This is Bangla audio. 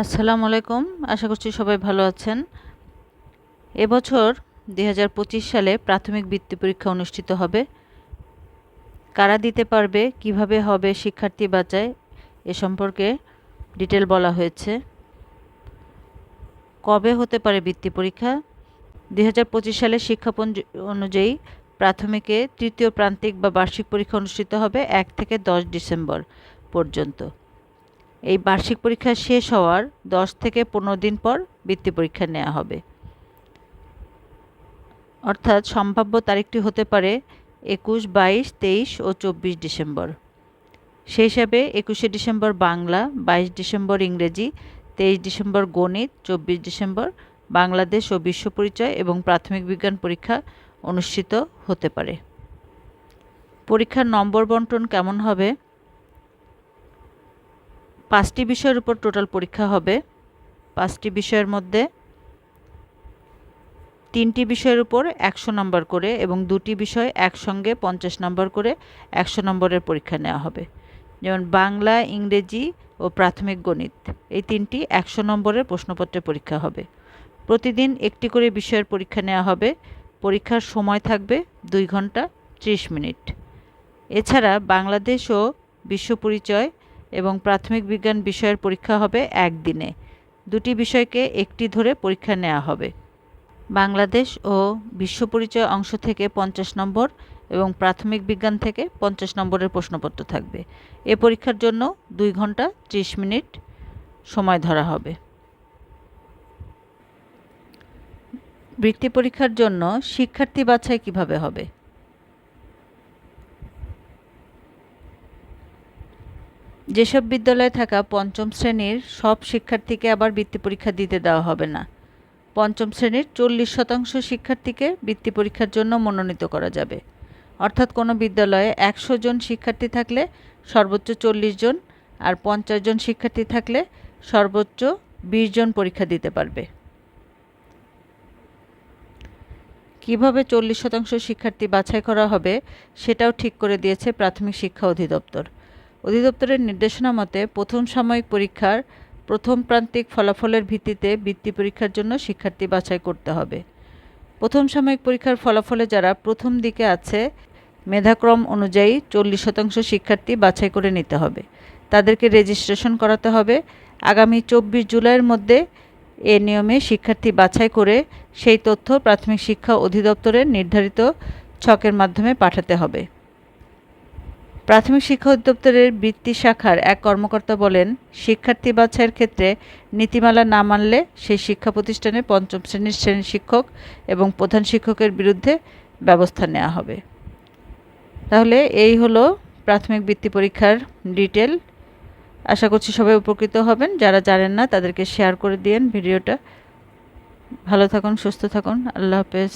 আসসালামু আলাইকুম। আশা করছি সবাই ভালো আছেন। এবছর দু হাজার পঁচিশ সালে প্রাথমিক বৃত্তি পরীক্ষা অনুষ্ঠিত হবে। কারা দিতে পারবে, কীভাবে হবে, শিক্ষার্থী বাঁচায় এ সম্পর্কে ডিটেল বলা হয়েছে। কবে হতে পারে বৃত্তি পরীক্ষা? দু হাজার পঁচিশ সালে শিক্ষাপঞ্জি অনুযায়ী প্রাথমিকে তৃতীয় প্রান্তিক বা বার্ষিক পরীক্ষা অনুষ্ঠিত হবে এক থেকে দশ ডিসেম্বর পর্যন্ত। এই বার্ষিক পরীক্ষা শেষ হওয়ার দশ থেকে পনেরো দিন পর বৃত্তি পরীক্ষা নেওয়া হবে। অর্থাৎ সম্ভাব্য তারিখটি হতে পারে একুশ, বাইশ, তেইশ ও চব্বিশ ডিসেম্বর। সেই হিসাবে একুশে ডিসেম্বর বাংলা, বাইশ ডিসেম্বর ইংরেজি, তেইশ ডিসেম্বর গণিত, চব্বিশ ডিসেম্বর বাংলাদেশ ও বিশ্ব পরিচয় এবং প্রাথমিক বিজ্ঞান পরীক্ষা অনুষ্ঠিত হতে পারে। পরীক্ষার নম্বর বন্টন কেমন হবে? পাঁচটি বিষয়ের উপর টোটাল পরীক্ষা হবে। পাঁচটি বিষয়ের মধ্যে তিনটি বিষয়ের উপর একশো নম্বর করে এবং দুটি বিষয় একসঙ্গে পঞ্চাশ নম্বর করে একশো নম্বরের পরীক্ষা নেওয়া হবে। যেমন বাংলা, ইংরেজি ও প্রাথমিক গণিত, এই তিনটি একশো নম্বরের প্রশ্নপত্রের পরীক্ষা হবে। প্রতিদিন একটি করে বিষয়ের পরীক্ষা নেওয়া হবে। পরীক্ষার সময় থাকবে দুই ঘণ্টা ত্রিশ মিনিট। এছাড়া বাংলাদেশ ও বিশ্ব পরিচয় এবং প্রাথমিক বিজ্ঞান বিষয়ের পরীক্ষা হবে একদিনে। দুটি বিষয়কে একটি ধরে পরীক্ষা নেওয়া হবে। বাংলাদেশ ও বিশ্ব পরিচয় অংশ থেকে পঞ্চাশ নম্বর এবং প্রাথমিক বিজ্ঞান থেকে পঞ্চাশ নম্বরের প্রশ্নপত্র থাকবে। এ পরীক্ষার জন্য দুই ঘণ্টা ত্রিশ মিনিট সময় ধরা হবে। বৃত্তি পরীক্ষার জন্য শিক্ষার্থী বাছাই কীভাবে হবে? যেসব বিদ্যালয়ে থাকা পঞ্চম শ্রেণির সব শিক্ষার্থীকে আবার বৃত্তি পরীক্ষা দিতে দেওয়া হবে না। পঞ্চম শ্রেণির চল্লিশ শতাংশ শিক্ষার্থীকে বৃত্তি পরীক্ষার জন্য মনোনীত করা যাবে। অর্থাৎ কোনো বিদ্যালয়ে একশো জন শিক্ষার্থী থাকলে সর্বোচ্চ চল্লিশ জন আর পঞ্চাশ জন শিক্ষার্থী থাকলে সর্বোচ্চ বিশ জন পরীক্ষা দিতে পারবে। কীভাবে চল্লিশ শতাংশ শিক্ষার্থী বাছাই করা হবে সেটাও ঠিক করে দিয়েছে প্রাথমিক শিক্ষা অধিদপ্তর। অধিদপ্তরের নির্দেশনা মতে প্রথম সাময়িক পরীক্ষার প্রথম প্রান্তিক ফলাফলের ভিত্তিতে বৃত্তি পরীক্ষার জন্য শিক্ষার্থী বাছাই করতে হবে। প্রথম সাময়িক পরীক্ষার ফলাফলে যারা প্রথম দিকে আছে, মেধাক্রম অনুযায়ী চল্লিশ শতাংশ শিক্ষার্থী বাছাই করে নিতে হবে। তাদেরকে রেজিস্ট্রেশন করাতে হবে। আগামী চব্বিশ জুলাইয়ের মধ্যে এ নিয়মে শিক্ষার্থী বাছাই করে সেই তথ্য প্রাথমিক শিক্ষা অধিদপ্তরের নির্ধারিত ছকের মাধ্যমে পাঠাতে হবে। প্রাথমিক শিক্ষা অধিদপ্তরের বৃত্তি শাখার এক কর্মকর্তা বলেন, শিক্ষার্থী বাছাইয়ের ক্ষেত্রে নীতিমালা না মানলে সেই শিক্ষা প্রতিষ্ঠানে পঞ্চম শ্রেণির শ্রেণি শিক্ষক এবং প্রধান শিক্ষকের বিরুদ্ধে ব্যবস্থা নেওয়া হবে। তাহলে এই হলো প্রাথমিক বৃত্তি পরীক্ষার ডিটেল। আশা করছি সবাই উপকৃত হবেন। যারা জানেন না, তাদেরকে শেয়ার করে দিন ভিডিওটা। ভালো থাকুন, সুস্থ থাকুন। আল্লাহ হাফেজ।